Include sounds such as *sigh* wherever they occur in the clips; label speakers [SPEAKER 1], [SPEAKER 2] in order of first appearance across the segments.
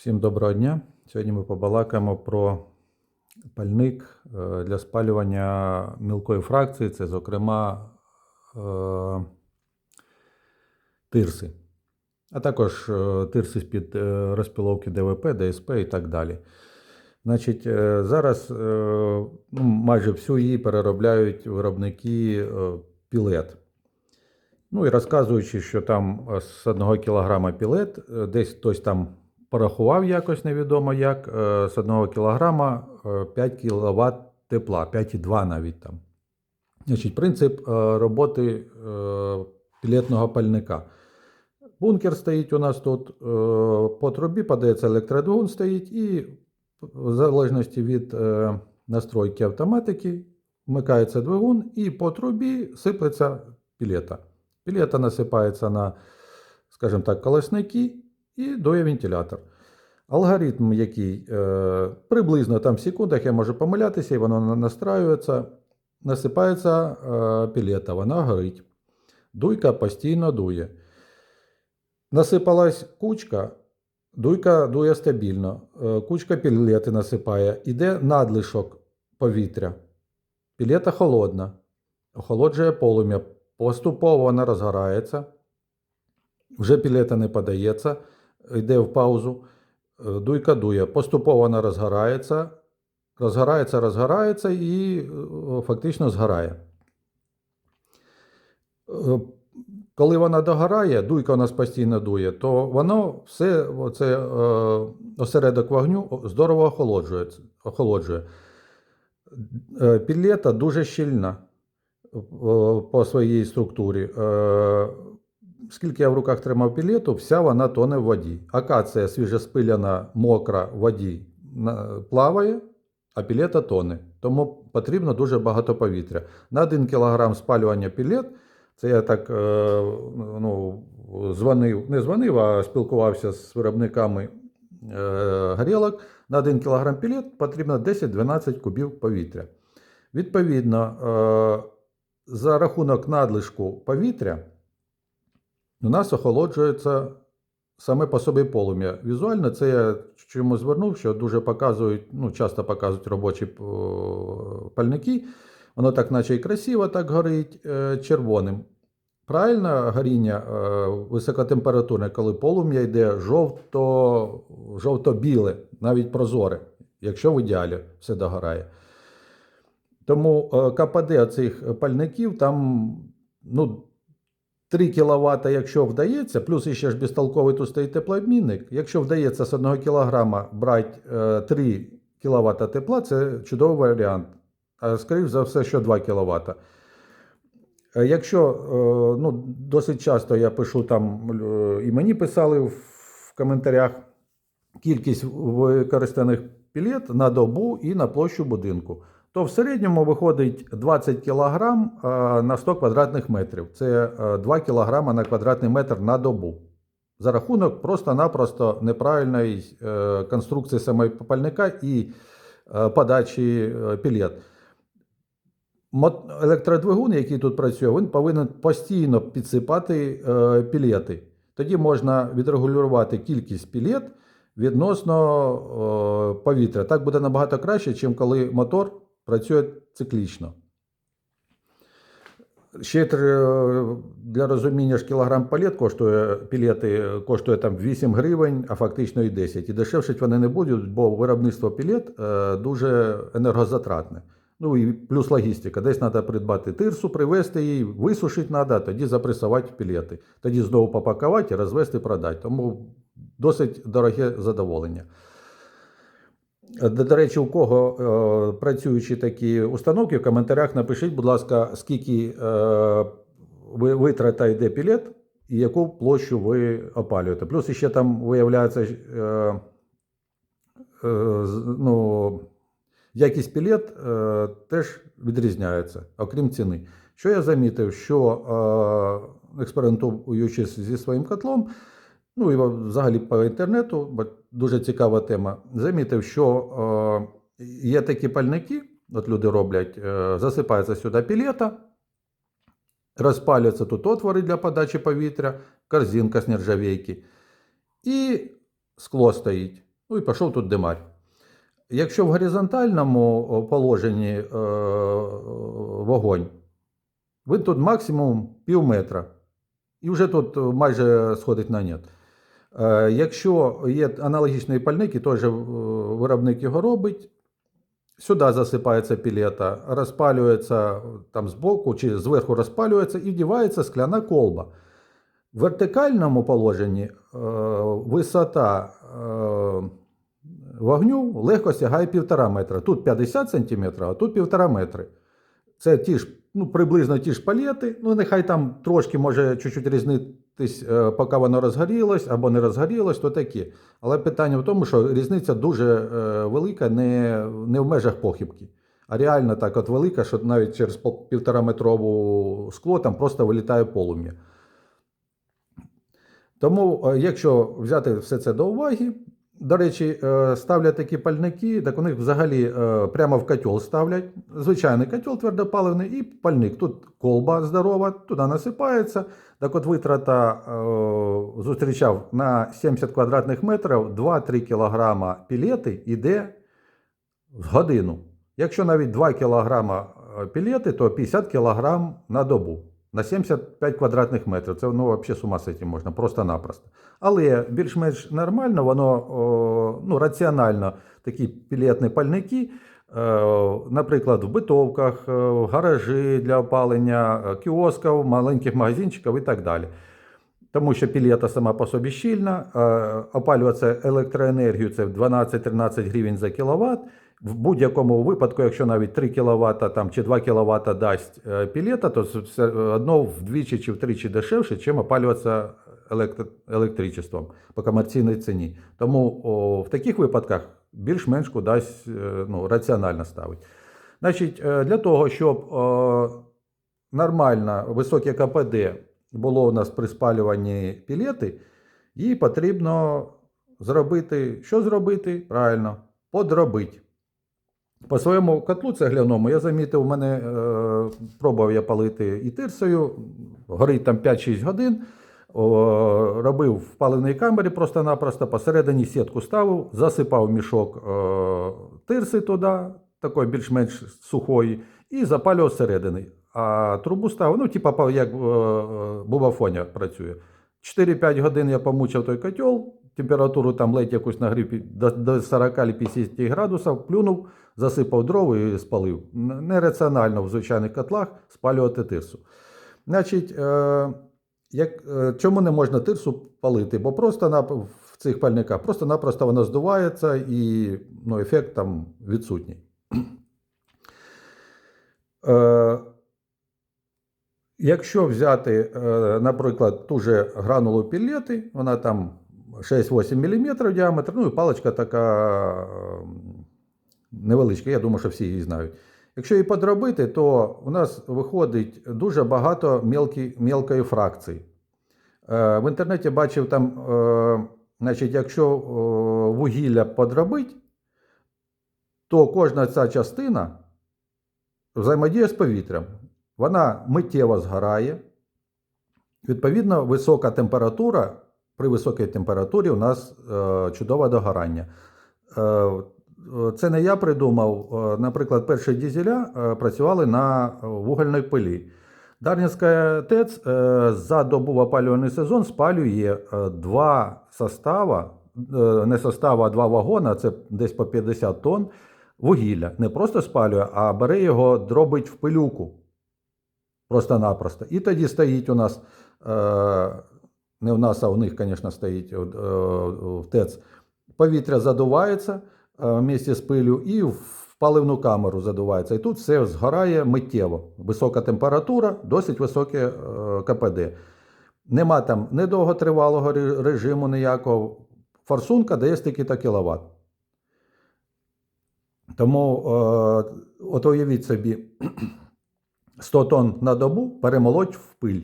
[SPEAKER 1] Всім доброго дня. Сьогодні ми побалакаємо про пальник е, для спалювання мілкої фракції, це, зокрема, е, тирси, а також е, тирси з-під розпіловки ДВП, ДСП і так далі. Значить, зараз ну, майже всю її переробляють виробники пілет. Ну і розказуючи, що там з одного кілограма пілет, десь хтось там порахував якось невідомо як, е, з одного кілограма е, 5 кВт тепла, 5,2 навіть там. Значить, принцип е, роботи е, пілетного пальника. Бункер стоїть у нас тут, е, по трубі подається електродвигун стоїть, і в залежності від е, настройки автоматики вмикається двигун, і по трубі сиплеться пілета. Пілета насипається на, скажімо так, колесники і дує вентилятор. Алгоритм, який е, приблизно там в секундах я можу помилятися, і воно настраюється, насипається е, пілета, вона горить. Дуйка постійно дує. Насипалась кучка, дуйка дує стабільно. Е, Кучка пілети насипає, іде надлишок повітря. Пілета холодна, охолоджує полум'я, поступово вона розгорається. Вже пілета не подається, йде в паузу, е, дуйка дує. Поступово вона розгорається, розгорається, розгорається і е, фактично згорає. Е, Коли вона догорає, дуйка у нас постійно дує, то воно все, оце, осередок вогню здорово охолоджує. охолоджує. Пілета дуже щільна по своїй структурі. Скільки я в руках тримав пілету, вся вона тоне в воді. Акація свіжеспиляна, мокра в воді плаває, а пілета тоне. Тому потрібно дуже багато повітря. На 1 кг спалювання пілет, це я так е, ну, дзвонив, не дзвонив, а спілкувався з виробниками е, горілок. На 1 кг пілет потрібно 10-12 кубів повітря. Відповідно, е, за рахунок надлишку повітря у нас охолоджується саме по собі полум'я. Візуально це я чому звернув, що дуже показують, ну, часто показують робочі е, пальники. Воно так, наче і красиво, так горить е, червоним. Правильно горіння е, високотемпературне, коли полум'я йде жовто, жовто-біле, навіть прозоре, якщо в ідеалі все догорає. Тому КПД цих пальників там ну, 3 кВт, якщо вдається, плюс ще ж безтолковий тут стоїть теплообмінник. Якщо вдається з 1 кг брати е, 3 кВт тепла, це чудовий варіант. А скоріш за все, що 2 кВт. Е, Якщо е, ну, досить часто я пишу там, е, і мені писали в коментарях кількість використаних пілет на добу і на площу будинку, то в середньому виходить 20 кг е, на 100 квадратних метрів. Це е, 2 кг на квадратний метр на добу. За рахунок просто-напросто неправильної е, конструкції самої пальника і е, подачі е, пілет. Електродвигун, який тут працює, він повинен постійно підсипати е, пілети. Тоді можна відрегулювати кількість пілет відносно е, повітря. Так буде набагато краще, ніж коли мотор працює циклічно. Ще для розуміння ж кілограм палет коштує пілети коштує там 8 гривень, а фактично і 10. І дешевшить вони не будуть, бо виробництво пілет е, дуже енергозатратне. Ну і плюс логістика. Десь треба придбати тирсу, привезти її, висушити треба, тоді запресувати пілети. Тоді знову попакувати, розвести, продати. Тому досить дороге задоволення. Е, До речі, у кого е, працюючі такі установки, в коментарях напишіть, будь ласка, скільки е, витрата йде пілет і яку площу ви опалюєте. Плюс ще там виявляється ну, якість пілет теж відрізняється, окрім ціни. Що я замітив, що експериментуючи зі своїм котлом, ну і взагалі по інтернету, бо дуже цікава тема. Замітив, що е, є такі пальники, от люди роблять, е, засипається сюди пілета, розпалюються тут отвори для подачі повітря, корзинка з нержавійки, і скло стоїть. Ну і пішов тут димар. Якщо в горизонтальному положенні е, вогонь, ви тут максимум пів метра. І вже тут е, майже сходить на нет. Е, Якщо є аналогічний пальник, і той же е, виробник його робить, сюди засипається пілета, розпалюється там збоку чи зверху розпалюється і вдівається скляна колба. В вертикальному положенні е, висота е, вогню легко сягає 1,5 метра. Тут 50 см, а тут 1,5 метри. Це ті ж, ну, приблизно ті ж палети. Ну, нехай там трошки може чуть-чуть різнитись, е, поки воно розгорілось або не розгорілось, то такі. Але питання в тому, що різниця дуже е, велика не, не в межах похибки. А реально так от велика, що навіть через півтораметрову скло там просто вилітає полум'я. Тому, е, якщо взяти все це до уваги, до речі, ставлять такі пальники, так у них взагалі прямо в котел ставлять. Звичайний котел твердопаливний і пальник. Тут колба здорова, туди насипається. Так от витрата е, зустрічав на 70 квадратних метрів 2-3 кілограма пілети йде в годину. Якщо навіть 2 кілограма е, пілети, то 50 кілограм на добу. На 75 квадратних метрів. Це ну, взагалі з ума можна, просто-напросто. Але більш-менш нормально, воно о, ну, раціонально такі пілетні пальники, наприклад, в битовках, е, гаражі для опалення, е, кіосків, маленьких магазинчиків і так далі. Тому що пілета сама по собі щільна, е, опалюється електроенергію це 12-13 гривень за кіловат. В будь-якому випадку, якщо навіть 3 кВт там, чи 2 кВт дасть е, пілета, то все одно вдвічі чи втричі дешевше, чим опалюватися електричеством по комерційній ціні. Тому о, в таких випадках більш-менш кудись е, ну, раціонально ставить. Значить, е, для того, щоб е, нормально високе КПД було у нас при спалюванні пілети, їй потрібно зробити. Що зробити? Правильно, подробити. По своєму котлу цегляному я замітив, у мене е, пробував я палити і тирсою, горить там 5-6 годин. Робив в паливній камері просто-напросто, посередині сітку ставив, засипав мішок е, тирси туди, такої більш-менш сухої, і запалював зсередини. А трубу ставив, ну, типа, як е, е, бубафоня працює. 4-5 годин я помучив той котел, температуру там ледь якусь нагрів до, до 40 50 градусів, плюнув, засипав дров і спалив. Нераціонально в звичайних котлах спалювати тирсу. Значить, як, е, чому не можна тирсу палити? Бо просто на, в цих пальниках просто-напросто вона здувається і ну, ефект там відсутній. Е, Якщо взяти, е, наприклад, ту же гранулу пілети, вона там 6-8 мм діаметр, ну і паличка така е, невеличка, я думаю, що всі її знають. Якщо її подробити, то у нас виходить дуже багато мелкі, мелкої фракції. Е, В інтернеті бачив там, е, значить, якщо е, вугілля подробить, то кожна ця частина взаємодіє з повітрям. Вона миттєво згорає. Відповідно, висока температура. При високій температурі у нас чудове догорання. Це не я придумав. Е, Наприклад, перші дізеля е, працювали на вугільній пилі. Дарнінська ТЕЦ е, за добу в опалювальний сезон спалює два состава, не состава, а два вагона, це десь по 50 тонн вугілля. Не просто спалює, а бере його, дробить в пилюку. Просто-напросто. І тоді стоїть у нас, не в нас, а у них, звісно, стоїть в ТЕЦ, повітря задувається е, вместе з пилю і в паливну камеру задувається. І тут все згорає миттєво. Висока температура, досить високе е, КПД. Нема там ні довготривалого режиму ніякого. Форсунка дає стільки-то кіловат. Тому, е, от уявіть собі, *clears throat* 100 тонн на добу перемолоть в пиль.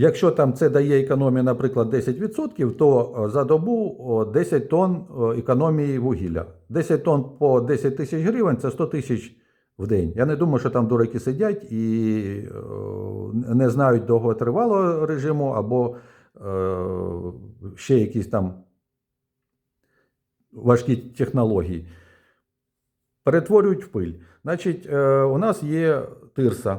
[SPEAKER 1] Якщо там це дає економію, наприклад, 10%, то е, за добу 10 тонн економії вугілля. 10 тонн по 10 тисяч гривень це 100 тисяч в день. Я не думаю, що там дураки сидять і е, не знають довготривалого режиму або е, ще якісь там важкі технології, перетворюють в пиль. Значить, у нас є тирса.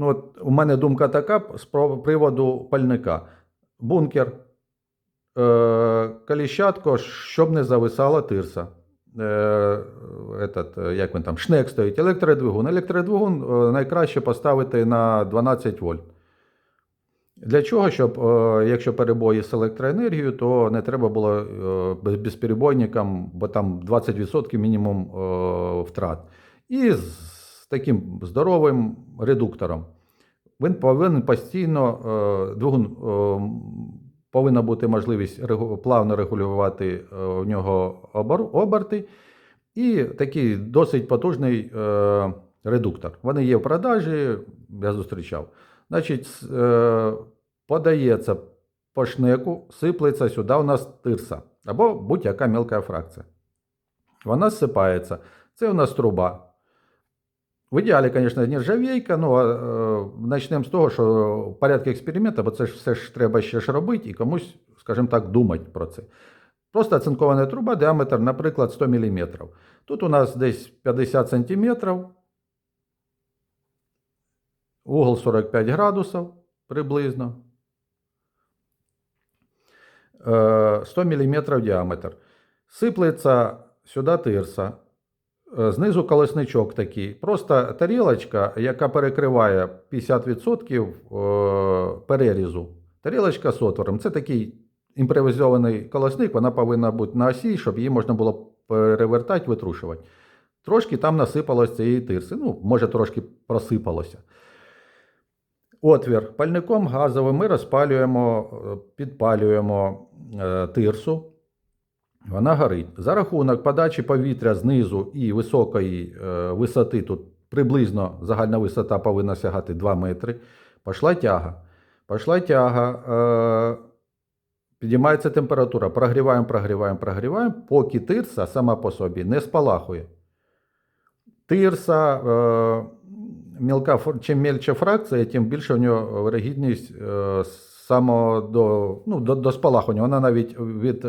[SPEAKER 1] Ну, от у мене думка така з приводу пальника. Бункер, е, коліщатко, щоб не зависала тирса. Е, этот, е, як він там, шнек стоїть, електродвигун. Електродвигун е, найкраще поставити на 12 вольт. Для чого? Щоб, е, якщо перебої з електроенергією, то не треба було е, безперебойникам, бо там 20% мінімум е, втрат. І з таким здоровим редуктором. Він повинен постійно, е, двигун е, повинна бути можливість плавно регулювати е, в нього оберти. І такий досить потужний редуктор. Вони є в продажі, я зустрічав. Значить, подається по шнеку, сиплеться сюди у нас тирса або будь-яка мелка фракція. Вона зсипається. Це у нас труба. В ідеалі, звісно, нержавійка, ну а е, почнемо з того, що в порядку експерименту, бо це ж все ж треба ще ж робити і комусь, скажімо так, думати про це. Просто оцинкована труба, діаметр, наприклад, 100 мм. Тут у нас десь 50 см, угол 45 градусів приблизно. Е, 100 мм діаметр. Сиплеться сюди тирса. Е, Знизу колесничок такий. Просто тарілочка, яка перекриває 50% е, перерізу. Тарілочка з отвором. Це такий імпровізований колесник, вона повинна бути на осі, щоб її можна було перевертати, витрушувати. Трошки там насипалось цієї тирси. Ну, може, трошки просипалося. Отвір. Пальником газовим ми розпалюємо, е, підпалюємо тирсу. Вона горить. За рахунок подачі повітря знизу і високої е, висоти, тут приблизно загальна висота повинна сягати 2 метри. Пішла тяга. Пішла тяга, е, підіймається температура, прогріваємо, прогріваємо, прогріваємо, поки тирса сама по собі не спалахує. Тирса, е, мілка, чим мельча фракція, тим більше в нього вирогідність само до, ну, до, до спалахування. Вона навіть від.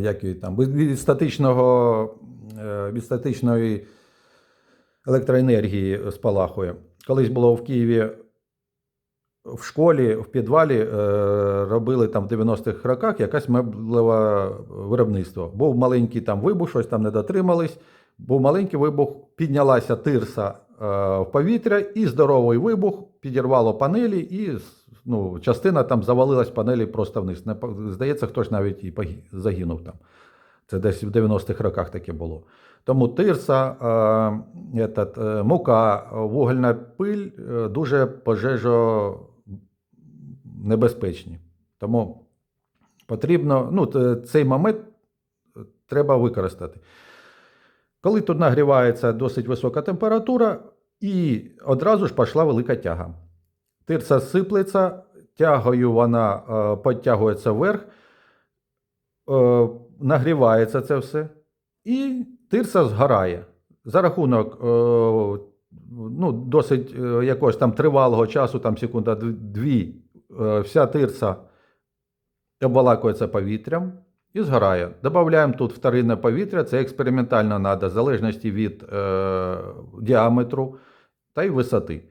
[SPEAKER 1] Як її там, від, статичного, е, від статичної електроенергії спалахує. Колись було в Києві в школі, в підвалі е, робили там в 90-х роках якесь меблеве виробництво. Був маленький там вибух, щось там не дотримались. Був маленький вибух, піднялася тирса е, в повітря, і здоровий вибух підірвало панелі, і ну, частина там завалилась панелі просто вниз. Здається, хтось навіть і загинув там. Це десь в 90-х роках таке було. Тому тирса, е, етат, е, мука, вугільна пиль е, дуже пожежонебезпечні. Тому потрібно, ну, цей момент треба використати. Коли тут нагрівається досить висока температура, і одразу ж пішла велика тяга. Тирса сиплеться, тягою вона е, підтягується вверх, е, нагрівається це все, і тирса згорає. За рахунок е, ну, досить е, якогось там тривалого часу, там секунда дв- дві, е, вся тирса обвалакується повітрям і згорає. Добавляємо тут вторинне повітря, це експериментально треба, в залежності від е, діаметру та й висоти.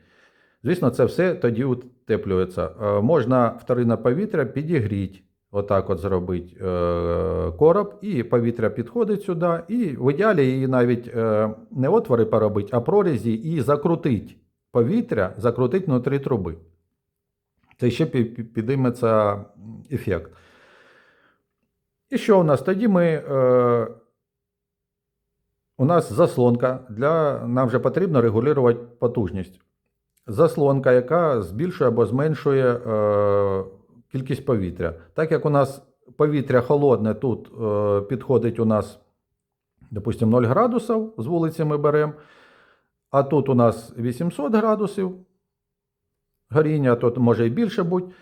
[SPEAKER 1] Звісно, це все тоді утеплюється. Е, можна вторинне повітря підігріти, отак от зробити е, короб, і повітря підходить сюди, і в ідеалі її навіть е, не отвори поробити, а прорізі і закрутить повітря, закрутить внутрі труби. Це ще пі- пі- підійметься ефект. І що у нас? Тоді ми. У нас заслонка. Для, нам вже потрібно регулювати потужність. Заслонка, яка збільшує або зменшує е, кількість повітря. Так як у нас повітря холодне, тут е, підходить у нас, допустимо, 0 градусів з вулиці ми беремо, а тут у нас 800 градусів горіння, тут може і більше бути,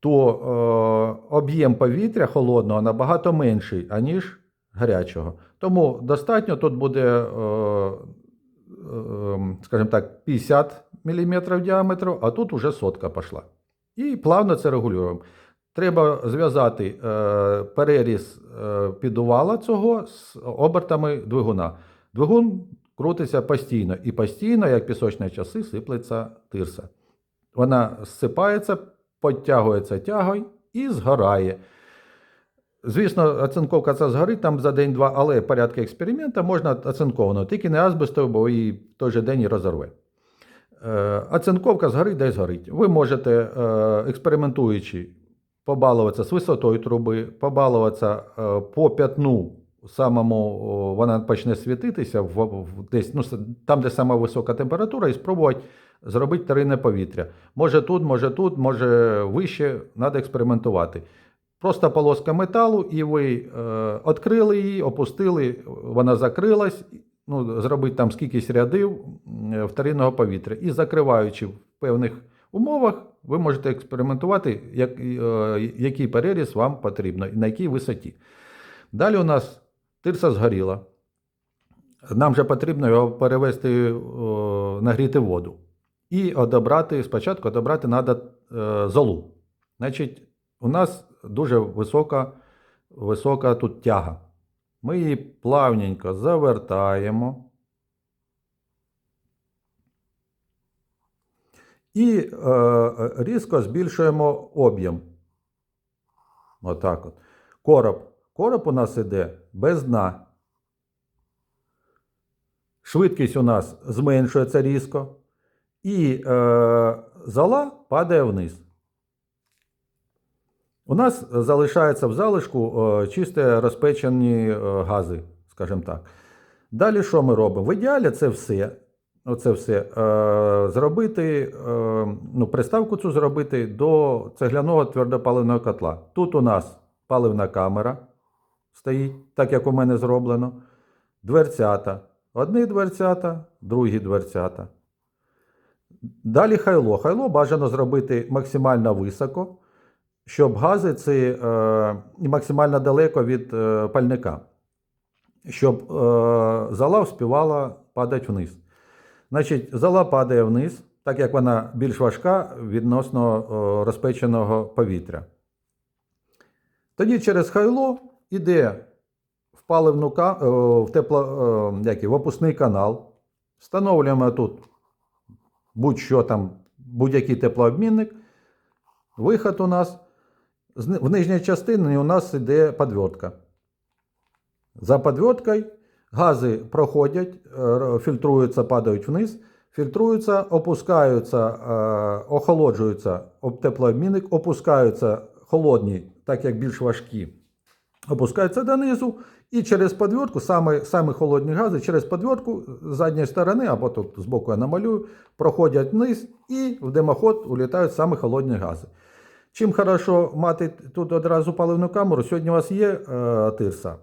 [SPEAKER 1] то е, об'єм повітря холодного набагато менший, аніж гарячого. Тому достатньо тут буде, е, скажімо так, 50 мм діаметру, а тут уже сотка пішла. І плавно це регулюємо. треба зв'язати е, переріз е, підувала цього з обертами двигуна. Двигун крутиться постійно, і постійно, як пісочні часи, сиплеться тирса. Вона зсипається, підтягується тягою і згорає. Звісно, оцинковка це згорить там за день-два, але в порядку експерименту можна оцинковано, тільки не азбестову, бо її в той же день і розорве. Е, Оцинковка згорить, десь згорить. Ви можете, е, експериментуючи, побалуватися з висотою труби, побалуватися е, по п'ятну самому вона почне світитися в, десь, ну, там, де сама висока температура, і спробувати зробити вторинне повітря. Може тут, може тут, може вище, треба експериментувати. Просто полоска металу, і ви е, відкрили її, опустили, вона закрилась. Ну, зробити там скількись рядів м, вторинного повітря. І закриваючи в певних умовах, ви можете експериментувати, як, е, який переріз вам потрібно і на якій висоті. Далі у нас тирса згоріла. Нам же потрібно його перевести, о, нагріти воду. І одобрати, спочатку одобрати треба е, золу. Значить, у нас дуже висока, висока тут тяга. Ми її плавненько завертаємо. І е, різко збільшуємо об'єм. Отак от. Короб. Короб у нас іде без дна. Швидкість у нас зменшується різко. І е, зола падає вниз. У нас залишається в залишку е, чисто розпечені е, гази, скажімо так. Далі що ми робимо? В ідеалі це все. Оце все е, зробити, е, ну, приставку цю зробити до цегляного твердопаливного котла. Тут у нас паливна камера стоїть, так як у мене зроблено. Дверцята. Одні дверцята, другі дверцята. Далі хайло. Хайло бажано зробити максимально високо, щоб гази ці е, максимально далеко від е, пальника, щоб е, зола вспівала падати вниз. Значить, зола падає вниз, так як вона більш важка відносно розпеченого повітря. Тоді через хайло йде в паливну в, тепло, як і, в опускний канал. Встановлюємо тут будь-що там, будь-який теплообмінник. Виход у нас. З В нижній частині у нас йде подвертка. За подверткою гази проходять, е, фільтруються, падають вниз, фільтруються, опускаються, е, охолоджуються об теплообмінник, опускаються холодні, так як більш важкі, опускаються донизу, і через подвертку, саме, саме холодні гази, через подвертку з задньої сторони, або тут збоку я намалюю, проходять вниз і в димоход улітають саме холодні гази. Чим хорошо мати тут одразу паливну камеру, сьогодні у вас є е, тирса,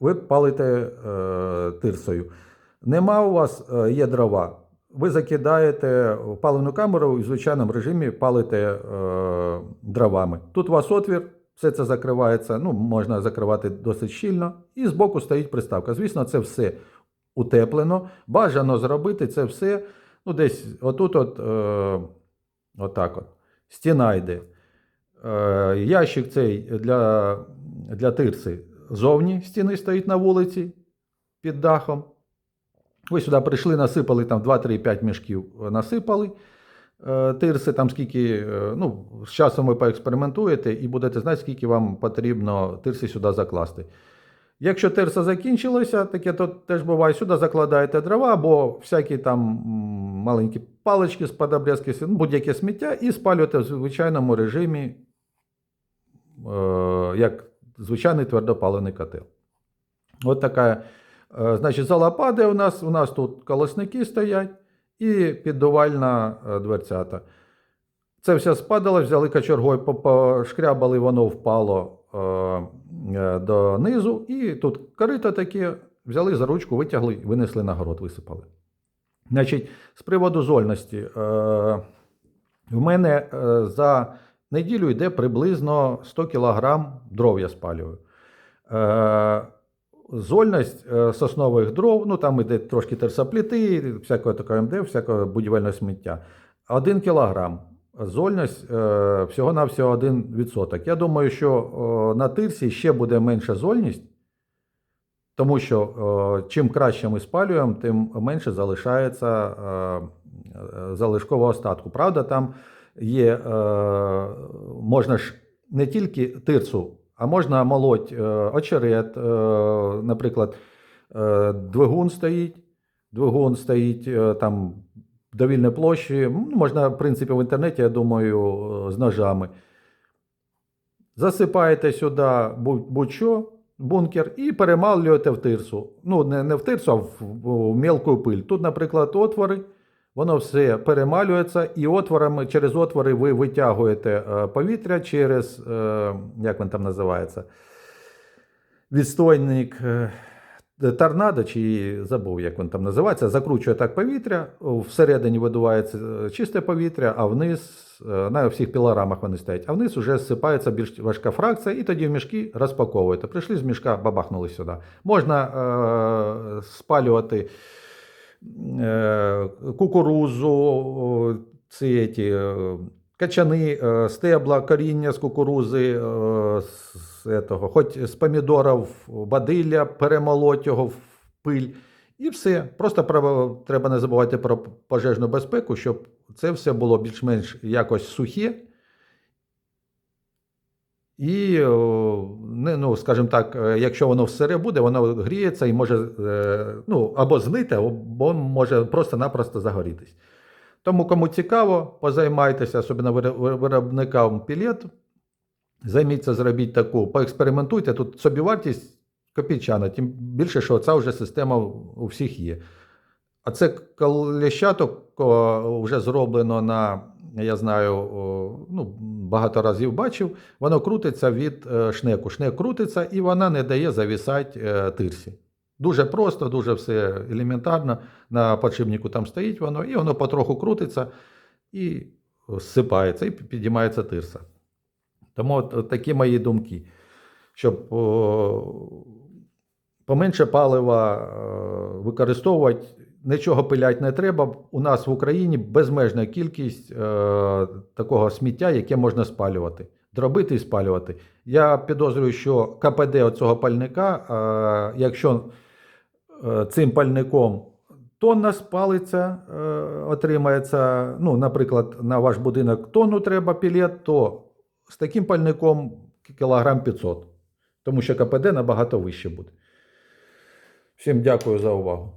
[SPEAKER 1] ви палите е, тирсою. Нема у вас е, є дрова. Ви закидаєте паливну камеру і в звичайному режимі палите е, дровами. Тут у вас отвір, все це закривається, ну, можна закривати досить щільно, і збоку стоїть приставка. Звісно, це все утеплено. Бажано зробити це все ну, десь отут, от, е, отак от. Стіна йде. Е, ящик цей для, для тирси зовні стіни стоїть на вулиці під дахом. Ви сюди прийшли, насипали там 2-3-5 мішків, насипали е, тирси, там скільки, е, ну, з часом ви поекспериментуєте і будете знати, скільки вам потрібно тирси сюди закласти. Якщо тирса закінчилася, таке то теж буває, сюди закладаєте дрова або всякі там маленькі палички з подобрязки, ну, будь-яке сміття, і спалюєте в звичайному режимі, як звичайний твердопаливний котел. От така, е, значить, зала падає у нас, у нас тут колосники стоять і піддувальна е, дверцята. Це все спадало, взяли кочергою, пошкрябали, воно впало е, е, донизу, і тут корито таке, взяли за ручку, витягли, винесли на город, висипали. Значить, з приводу зольності. Е, в мене е, за неділю йде приблизно 100 кг дров я спалюю. Е, Зольність е, соснових дров, ну там йде трошки терсопліти, всякого такого МД, всякого будівельного сміття. 1 кг. зольність е, всього-навсього 1%. Я думаю, що е, на тирсі ще буде менша зольність, тому що е, чим краще ми спалюємо, тим менше залишається е, е, залишкового остатку. Правда, там є, е, можна ж не тільки тирсу, а можна молоть е, очерет, е, наприклад, двигун стоїть, двигун стоїть там довільної площі. Можна, в принципі, в інтернеті, я думаю, з ножами. Засипаєте сюди будь- будь-що, бункер, і перемалюєте в тирсу. Ну, не, не в тирсу, а в, в мелку пиль. Тут, наприклад, отвори, воно все перемалюється, і отворами, через отвори ви витягуєте е, повітря через, е, як він там називається, відстойник. е, Торнадо, чи забув, як він там називається, закручує так повітря, всередині видувається чисте повітря, а вниз, на всіх пілорамах вони стоять, а вниз вже зсипається більш важка фракція, і тоді в мішки розпаковуєте. Прийшли з мішка, бабахнули сюди. Можна е, спалювати кукурузу, ці ті, е, качани, е, стебла, коріння з кукурузи, е, з этого, хоч з помідорів, бадилля, перемолоть його в пиль. І все. Просто треба не забувати про пожежну безпеку, щоб це все було більш-менш якось сухе. І, ну, скажімо так, е, якщо воно всере буде, воно гріється і може е, ну, або злити, або може просто-напросто загорітись. Тому, кому цікаво, позаймайтеся, особливо виробникам пілет. Займіться, зробіть таку, поекспериментуйте. Тут собівартість копійчана, тим більше, що ця вже система у всіх є. А це колещаток о, вже зроблено на, я знаю, ну, багато разів бачив, воно крутиться від е, шнеку. Шнек крутиться і вона не дає завісати е, тирсі. Дуже просто, дуже все елементарно. На подшипнику там стоїть воно, і воно потроху крутиться і зсипається, і підіймається тирса. Тому от, такі мої думки. Щоб о, поменше палива е, використовувати, нічого пиляти не треба. У нас в Україні безмежна кількість е, такого сміття, яке можна спалювати, дробити і спалювати. Я підозрюю, що КПД цього пальника, е, якщо е, цим пальником тонна спалиться, е, отримається, ну, наприклад, на ваш будинок тонну треба пілет, то з таким пальником кілограм 500, тому що КПД набагато вище буде. Всім дякую за увагу.